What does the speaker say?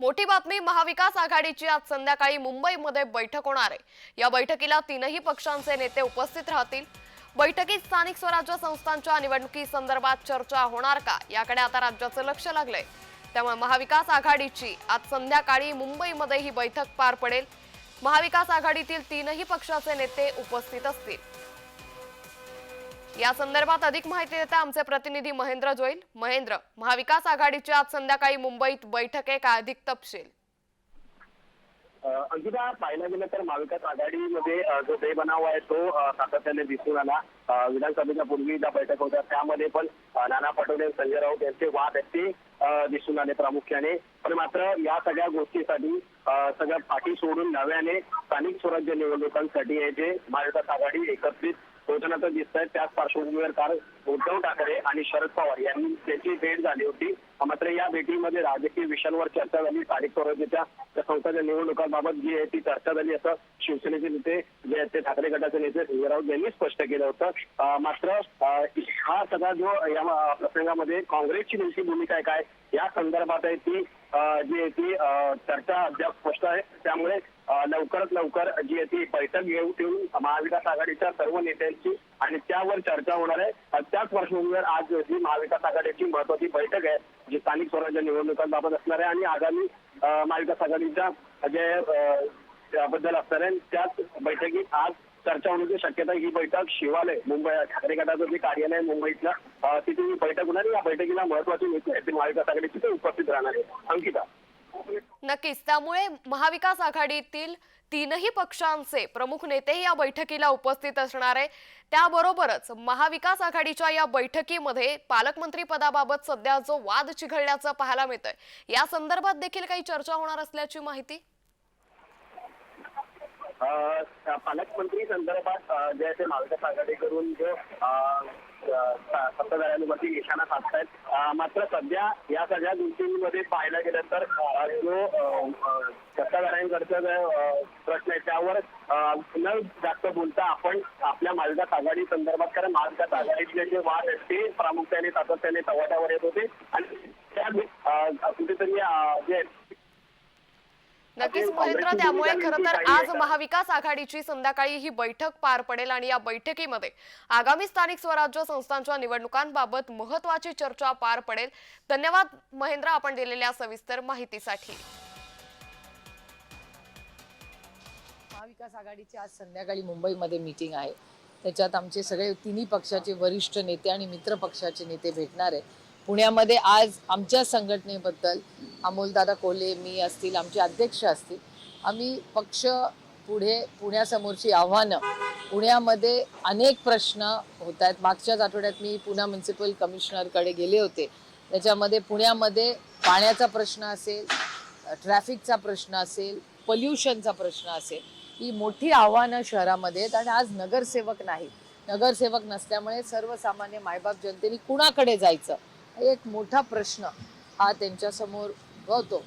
मोठी बातमी महाविकास आघाडीची आज संध्याकाळी मुंबईमध्ये बैठक होणार आहे. या बैठकीला तीनही पक्षांचे नेते उपस्थित राहतील. बैठकीत स्थानिक स्वराज्य संस्थांच्या निवडणुकी संदर्भात चर्चा होणार का याकडे आता राज्याचं लक्ष लागलंय. त्यामुळे महाविकास आघाडीची आज संध्याकाळी मुंबईमध्ये ही बैठक पार पडेल. महाविकास आघाडीतील तीनही पक्षाचे नेते उपस्थित असतील. या संदर्भात अधिक माहिती देता आमचे प्रतिनिधी महेंद्र जोईल. महेंद्र महाविकास आघाडीची आज संध्याकाळी मुंबईत बैठक आहे का अधिक तपशील? अ, अंकिता पाहायला गेलं तर महाविकास आघाडीमध्ये जो बेबनाव आहे तो सातत्याने दिसून आला. विधानसभेच्या पूर्वी ज्या बैठक होत्या त्यामध्ये पण नाना पटोले संजय राऊत यांचे वाद आहेत ते दिसून आले प्रामुख्याने. पण मात्र या सगळ्या गोष्टीसाठी सगळ्या पाठी सोडून नव्याने स्थानिक स्वराज्य निवडणुकांसाठी हे जे महाविकास आघाडी एकत्रित होताना दिसत आहेत त्याच पार्श्वभूमीवर काल उद्धव ठाकरे आणि शरद पवार यांनी त्याची भेट झाली होती. मात्र या भेटीमध्ये राजकीय विषयांवर चर्चा झाली. स्थानिक स्वराज्याच्या त्या निवडणुकांबाबत जी आहे ती चर्चा झाली. असं शिवसेनेचे नेते जे आहेत ते ठाकरे गटाचे नेते संजय राऊत यांनी स्पष्ट केलं होतं. मात्र हा सगळा जो या प्रसंगामध्ये काँग्रेसची नेमकी भूमिका आहे काय या संदर्भात आहे ती जी आहे ती अं, चर्चा अद्याप स्पष्ट आहे. त्यामुळे लवकरात लवकर जी आहे ती बैठक घेऊन ठेवून महाविकास आघाडीच्या सर्व नेत्यांची आणि त्यावर चर्चा होणार आहे. त्याच पार्श्वभूमीवर आज जी महाविकास आघाडीची महत्वाची बैठक आहे जे स्थानिक स्वराज्य निवडणुकांबाबत असणार आहे आणि आगामी महाविकास आघाडीच्या जे त्याबद्दल असणार आहे. त्याच बैठकीत आज चर्चा होण्याची शक्यता आहे. ही बैठक शिवालय मुंबई ठाकरे गटाचं जे कार्यालय आहे मुंबईतलं तिथे ही बैठक होणार आहे. या बैठकीला महत्त्वाचे नेते महाविकास आघाडीचे ते उपस्थित राहणार आहे. अंकिता. नक्कीच. त्यामुळे महाविकास आघाडीतील तीनही पक्षांचे प्रमुख नेतेही या बैठकीला उपस्थित असणार आहे. त्याबरोबरच महाविकास आघाडीच्या या बैठकीमध्ये पालकमंत्री पदाबाबत सध्या जो वाद चिघळल्याचं पाहायला मिळतंय या संदर्भात देखील काही चर्चा होणार असल्याची माहिती? पालकमंत्री संदर्भात जे असे महाविकास आघाडीकडून जो सत्ताधाऱ्यांवरती निशाणा साधतायत. मात्र सध्या या सगळ्या गोष्टींमध्ये पाहायला गेलं तर जो सत्ताधाऱ्यांकडचा प्रश्न आहे त्यावर न जास्त बोलता आपण आपल्या महाविकास आघाडी संदर्भात कारण महाविकास आघाडीतले जे वाद आहेत ते प्रामुख्याने सातत्याने तवाट्यावर येत होते. आणि त्या कुठेतरी जे नक्कीच महेंद्र त्यामुळे खरं तर आज महाविकास आघाडीची संध्याकाळी ही बैठक पार पडेल आणि या बैठकीमध्ये आगामी स्थानिक स्वराज्य संस्थांच्या निवडणुकांबाबत महत्वाची चर्चा पार पडेल. धन्यवाद महेंद्र आपण दिलेल्या सविस्तर माहितीसाठी. महाविकास आघाडीची आज संध्याकाळी मुंबईमध्ये मीटिंग आहे. त्याच्यात आमचे सगळे तिन्ही पक्षाचे वरिष्ठ नेते आणि मित्र पक्षाचे नेते भेटणार आहे पुण्यामध्ये आज आमच्या संघटनेबद्दल अमोलदादा कोले मी असतील आमचे अध्यक्ष असतील. आम्ही पक्ष पुढे पुण्यासमोरची आव्हानं पुण्यामध्ये अनेक प्रश्न होत आहेत. मागच्याच आठवड्यात मी पुणे म्युन्सिपल कमिशनरकडे गेले होते. त्याच्यामध्ये पुण्यामध्ये पाण्याचा प्रश्न असेल ट्रॅफिकचा प्रश्न असेल पल्युशनचा प्रश्न असेल ही मोठी आव्हानं शहरामध्ये आहेत. आणि आज नगरसेवक नाही नगरसेवक नसल्यामुळे सर्वसामान्य मायबाप जनतेने कुणाकडे जायचं? एक मोठा प्रश्न हा त्यांच्यासमोर होतो